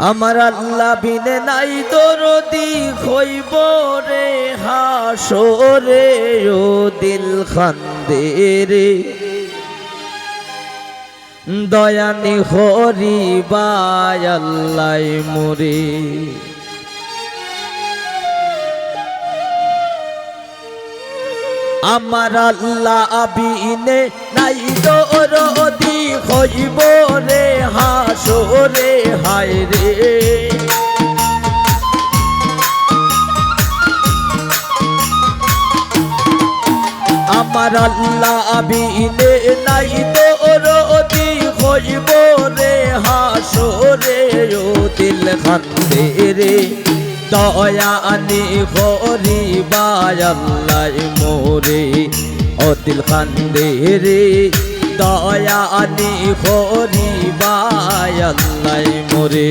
আমার আল্লাহ বিনে নাই দরদি হইব রে হাসরে, ও দিল খান্দে রে দয়ানি হরি বাই আল্লাহ মুরে আমার আল্লাহ আবিনে নাই দরদি হইব রে, হাসরে, হায় রে। আমার আল্লাহ আবিনে নাই দরদি হইব রে, হাসরে ও দিল খান্দে রে। দয়া আনি হরি বায়াল্লাই মোরে অতিল কান্দে রে দয়া আনি হরি বায়াল্লাই মোরে।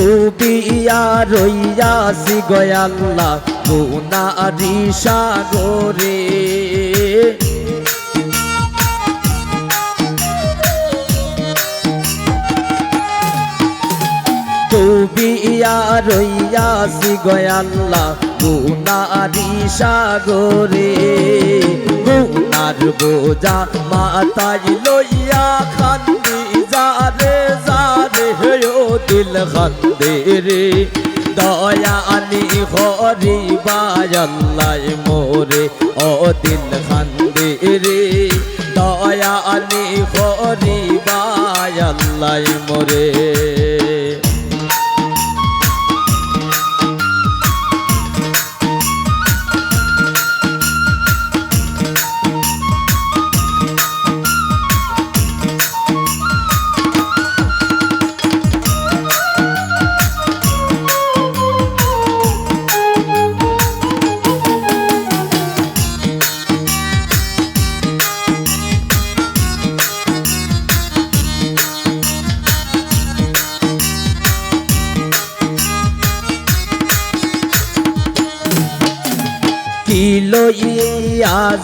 ডুবিয়া রইয়াছি গয়াল্লা গুনারি সাগরে ডুবিয়া রইয়াছি গয়াল্লা গুনারি সাগরে গুনার বোঝা মাতাই লইয়া খান্দি যারে যারে হেও দিল খান্দে রে দয়া আনি হরি বায়াল্লাই মোরে, ও দিল খান্দে রে দয়া হরি বায়াল্লাই মোরে।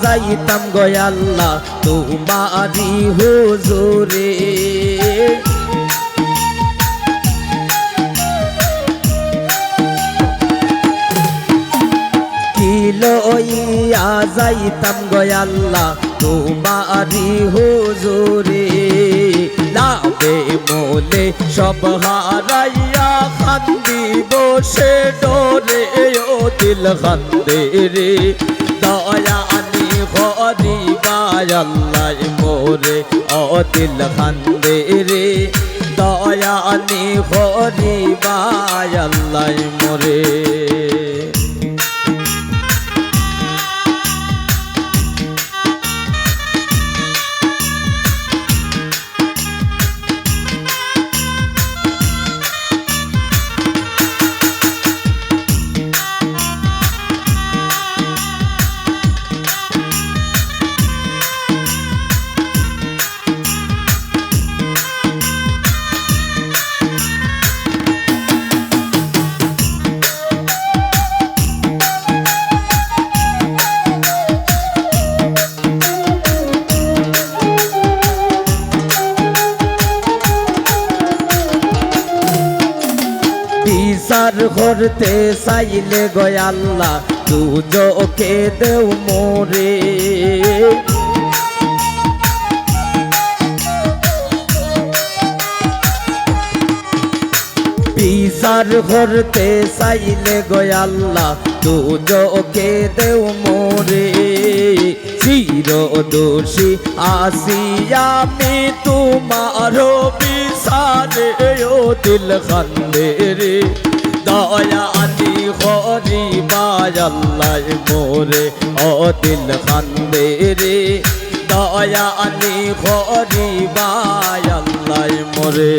যাইতাম গয়াল্লা তোমারি হুজুরে। লইয়া যাইতাম গয়াল্লা তোমারি হুজুরে। লাভে মোলে সব হারাইয়া খান্দি বসে ডোরে, ও দিল খান্দে রে দয়া হরি বায়াল্লাই মোরে অতিল খান্দে রে দয়ানি আনি হরি মোরে। বিচার করতে চাইলে গয়াল্লা দুজকে দেও মোরে। বিচার করতে চাইলে গয়াল্লা দুজকে দেও মোরে। চির দোষী আসি আমি তোমার বিচারে ও দিল খান্দে রে দয়া আনি হরি বায়াল্লাই মোরে ও দিল খান্দে রে দয়া আনি হরি বায়াল্লাই মোরে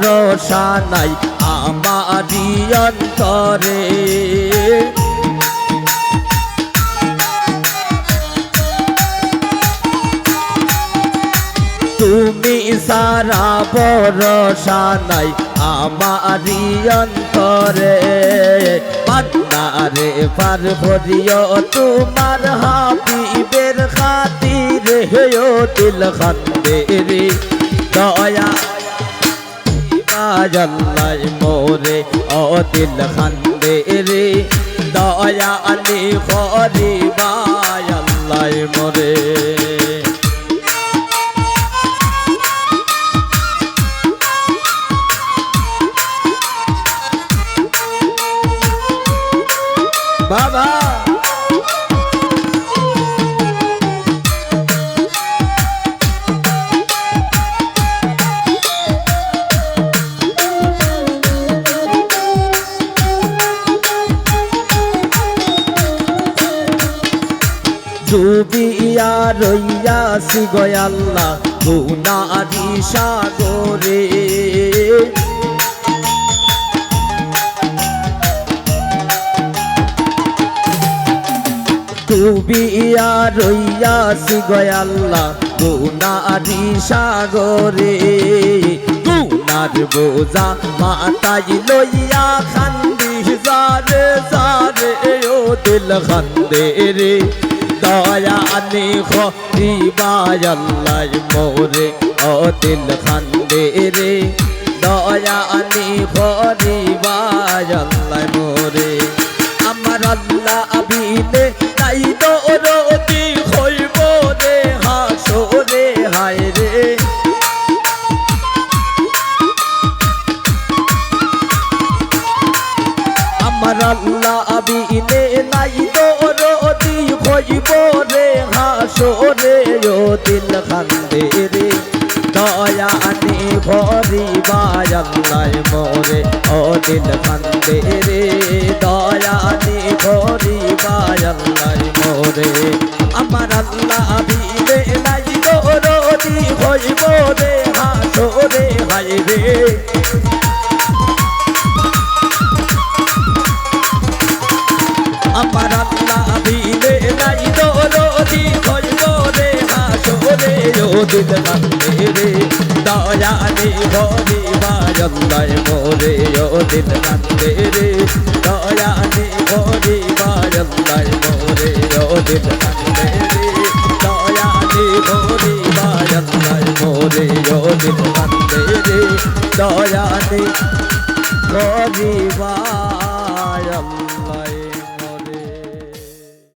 বরসা নাই আমারি অন্তরে। তুমি সারা বরসা নাই আমারি অন্তরে। পান্নারে পার ভরিও তোমার হাবিবের খাতিরে হেও দিল খান্দে রে দয়া বাজাল্লাই মোরে ও দিল খান্দে রে। দয়া আলি হরি বাজাল্লাই মোরে ডুবিয়া রইয়াছি গয়াল্লা গুনারি সাগরে। ডুবিয়া রইয়াছি গয়াল্লা গুনারি সাগরে। গুনার বোঝা মাতাই লইয়া খান্দি জারে জারে ও দিল খান্দে রে দয়া আনি খরিবায়াল্লাই মোরে ও দিল খান্দে রে। দয়া আনি খরিবায়াল্লাই মোরে। আমার আল্লাহ আবিনে তাই তো রতি হইব রে, হাসরে হায় রে। আমার আল্লাহ আবিনে নাই তো রে হাসরে ও দিল খান্দে রে। দয়া আনি ভরি বায়াল্লাই মোরে, ও দিল খান্দে রে। দয়া আনি ভরি বায়াল্লাই মোরে। আমার আল্লাহ আবিনে নাই তো হইব রে, হাসরে রে। আমার আল্লাহ ও দিল কান্দে রে দয়া নে ভরি বাজল্লাই মোরে ও দিল কান্দে রে দয়া নে ভরি বাজল্লাই মোরে ও দিল কান্দে রে দয়া নে ভরি বাজল্লাই মোরে ও দিল কান্দে রে দয়া নে ভরি বাজল্লাই